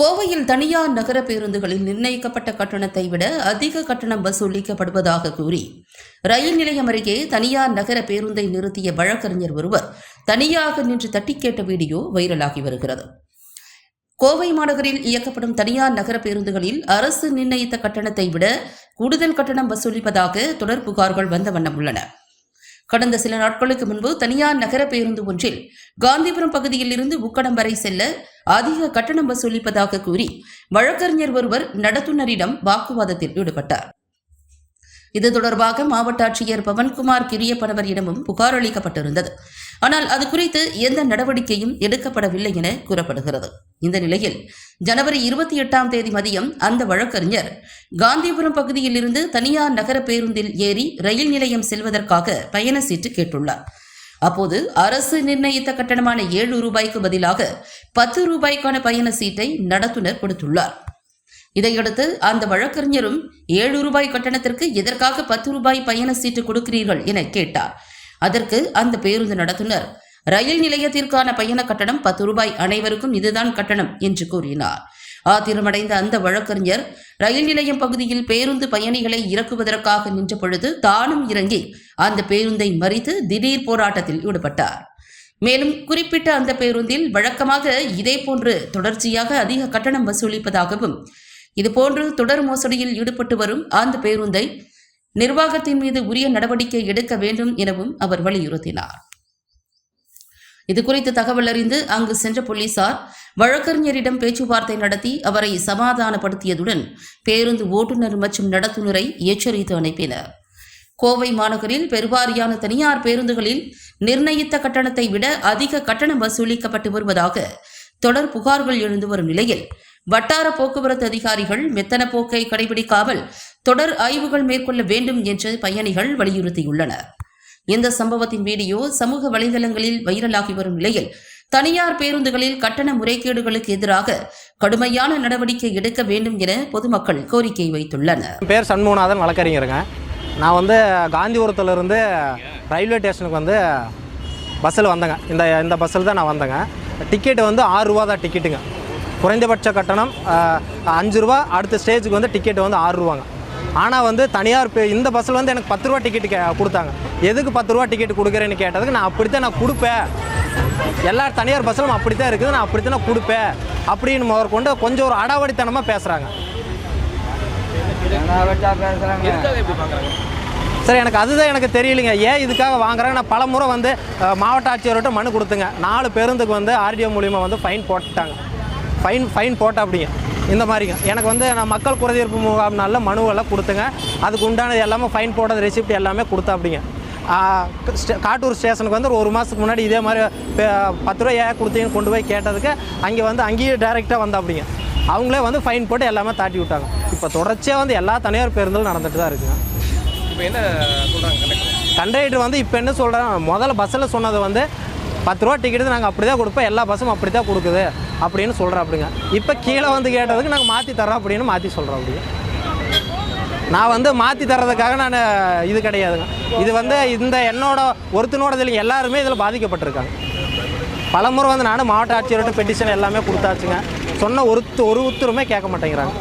கோவையில் தனியார் நகர பேருந்துகளில் நிர்ணயிக்கப்பட்ட கட்டணத்தை விட அதிக கட்டணம் வசூலிக்கப்படுவதாக கூறி ரயில் நிலையம் அருகே தனியார் நகர பேருந்தை நிறுத்திய வழக்கறிஞர் ஒருவர் தனியாக நின்று தட்டி கேட்ட வீடியோ வைரலாகி வருகிறது. கோவை மாநகரில் இயக்கப்படும் தனியார் நகர பேருந்துகளில் அரசு நிர்ணயித்த கட்டணத்தை விட கூடுதல் கட்டணம் வசூலிப்பதாக தொடர் புகார்கள் வந்த வண்ணம் உள்ளன. கடந்த சில நாட்களுக்கு முன்பு தனியார் நகர பேருந்து ஒன்றில் காந்திபுரம் பகுதியில் இருந்து உக்கடம் வரை செல்ல அதிக கட்டணம் வசூலிப்பதாக கூறி வழக்கறிஞர் ஒருவர் நடத்துனரிடம் வாக்குவாதத்தில் ஈடுபட்டார். இது தொடர்பாக மாவட்ட ஆட்சியர் பவன்குமார் கிரியப்பனவரிடமும் புகார் அளிக்கப்பட்டிருந்தது. ஆனால் அது குறித்து எந்த நடவடிக்கையும் எடுக்கப்படவில்லை என கூறப்படுகிறது. இந்த நிலையில் ஜனவரி இருபத்தி எட்டாம் தேதி மதியம் அந்த வழக்கறிஞர் காந்திபுரம் பகுதியில் இருந்து தனியார் நகர பேருந்தில் ஏறி ரயில் நிலையம் செல்வதற்காக பயண சீட்டு கேட்டுள்ளார். அப்போது அரசு நிர்ணயித்த கட்டணமான ஏழு ரூபாய்க்கு பதிலாக பத்து ரூபாய்க்கான பயண சீட்டை நடத்துனர் கொடுத்துள்ளார். இதையடுத்து அந்த வழக்கறிஞரும் ஏழு ரூபாய் கட்டணத்திற்கு எதற்காக பத்து ரூபாய் பயண சீட்டு கொடுக்கிறீர்கள் என கேட்டார். அதற்கு அந்த பேருந்து நடத்துனர் ரயில் நிலையத்திற்கான பயண கட்டணம் பத்து ரூபாய். அனைவருக்கும் இதுதான் கட்டணம் என்று கூறினார். ஆத்திரமடைந்த அந்த வழக்கறிஞர் ரயில் நிலையம் பகுதியில் பேருந்து பயணிகளை இறக்குவதற்காக நின்ற பொழுது தானும் இறங்கி அந்த பேருந்தை மறித்து திடீர் போராட்டத்தில் ஈடுபட்டார். மேலும் குறிப்பிட்ட அந்த பேருந்தில் வழக்கமாக இதேபோன்று தொடர்ச்சியாக அதிக கட்டணம் வசூலிப்பதாகவும் இதுபோன்று தொடர் மோசடியில் ஈடுபட்டு வரும் அந்த பேருந்தை நிர்வாகத்தின் மீது உரிய நடவடிக்கை எடுக்க வேண்டும் எனவும் அவர் வலியுறுத்தினார். இது குறித்து தகவல் அறிந்து அங்கு சென்ற போலீசார் வழக்கறிஞரிடம் பேச்சுவார்த்தை நடத்தி அவரை சமாதானப்படுத்தியதுடன் பேருந்து ஓட்டுநர் மற்றும் நடத்துனரை எச்சரித்து அனுப்பினர். கோவை மாநகரில் பெருவாரியான தனியார் பேருந்துகளில் நிர்ணயித்த கட்டணத்தை விட அதிக கட்டணம் வசூலிக்கப்பட்டு வருவதாக தொடர் புகார்கள் எழுந்து வரும் நிலையில் வட்டார போக்குவரத்து அதிகாரிகள் மெத்தன போக்கை கடைபிடிக்காமல் தொடர் ஆய்வுகள் மேற்கொள்ள வேண்டும் என்று பயணிகள் வலியுறுத்தியுள்ளனர். இந்த சம்பவத்தின் வீடியோ சமூக வலைதளங்களில் வைரலாகி வரும் நிலையில் தனியார் பேருந்துகளில் கட்டண முறைகேடுகளுக்கு எதிராக கடுமையான நடவடிக்கை எடுக்க வேண்டும் என பொதுமக்கள் கோரிக்கை வைத்துள்ளனர். என் பேர் சண்முகநாதன் வழக்கறிஞருங்க. நான் வந்து காந்திபுரத்துலேருந்து ரயில்வே ஸ்டேஷனுக்கு வந்து பஸ்ஸில் வந்தேங்க. இந்த இந்த பஸ்ஸில் தான் நான் வந்தேங்க. டிக்கெட்டு வந்து ஆறு ரூபா தான் டிக்கெட்டுங்க. குறைந்தபட்ச கட்டணம் அஞ்சு ரூபா அடுத்த ஸ்டேஜுக்கு வந்து டிக்கெட் வந்து ஆறு ரூபாங்க. ஆனால் வந்து தனியார் பே இந்த பஸ்ஸில் வந்து எனக்கு பத்து ரூபா டிக்கெட்டு கொடுத்தாங்க. எதுக்கு பத்து ரூபா டிக்கெட் கொடுக்குறேன்னு கேட்டதுக்கு நான் அப்படித்தான் நான் கொடுப்பேன். எல்லா தனியார் பஸ்ஸிலும் அப்படி தான் இருக்குது நான் அப்படித்தான் நான் கொடுப்பேன். அப்படின்னு முதற்கொண்டு கொஞ்சம் ஒரு அடாவடித்தனமாக பேசுகிறாங்க சார் எனக்கு அதுதான் எனக்கு தெரியலைங்க. ஏன் இதுக்காக வாங்குறாங்க? நான் பல முறை வந்து மாவட்ட ஆட்சியர்கிட்ட மனு கொடுத்துங்க. நாலு பேருந்துக்கு வந்து ஆர்டிஓ மூலியமாக வந்து ஃபைன் போட்டுட்டாங்க ஃபைன் ஃபைன் போட்ட அப்படிங்க இந்த மாதிரிங்க. எனக்கு வந்து நான் மக்கள் குறைதீர்ப்பு முகாம்னால மனுவெல்லாம் கொடுத்துங்க. அதுக்கு உண்டானது எல்லாமே ஃபைன் போட்டது ரெசிப்ட் எல்லாமே கொடுத்தா அப்படிங்க காட்டூர் ஸ்டேஷனுக்கு வந்து ஒரு மாதத்துக்கு முன்னாடி இதே மாதிரி பத்து ரூபா ஏன் கொடுத்தீங்கன்னு கொண்டு போய் கேட்டதுக்கு அங்கே வந்து அங்கேயும் டைரெக்டாக வந்தா அப்படிங்க அவங்களே வந்து ஃபைன் போட்டு எல்லாமே தாட்டி விட்டாங்க. இப்போ தொடர்ச்சியாக வந்து எல்லா தனியார் பேருந்தும் நடந்துட்டு தான் இருக்குங்க இப்போ என்ன சொல்கிறாங்க கண்டக்டர்? கண்டக்டர் வந்து இப்போ என்ன சொல்கிறாங்க முதல்ல பஸ்ஸில் சொன்னது வந்து பத்து ரூபா டிக்கெட்டு நாங்கள் அப்படி தான் கொடுப்போம். எல்லா பஸ்ஸும் அப்படி தான் கொடுக்குது. அப்படின்னு சொல்கிறோம் அப்படிங்க இப்போ கீழே வந்து கேட்டதுக்கு நாங்கள் மாற்றி தரோம் அப்படின்னு மாற்றி சொல்கிறோம் அப்படிங்க நான் வந்து மாற்றி தர்றதுக்காக நான் இது கிடையாதுங்க இது வந்து இந்த என்னோட ஒருத்தனோட இதில் எல்லாருமே இதில் பாதிக்கப்பட்டிருக்காங்க. பலமுறை வந்து நானும் மாவட்ட ஆட்சியர்கிட்ட பெட்டிஷன் எல்லாமே கொடுத்தாச்சுங்க. சொன்ன ஒரு ஒரு ஒருத்தருமே கேட்க மாட்டேங்கிறாங்க.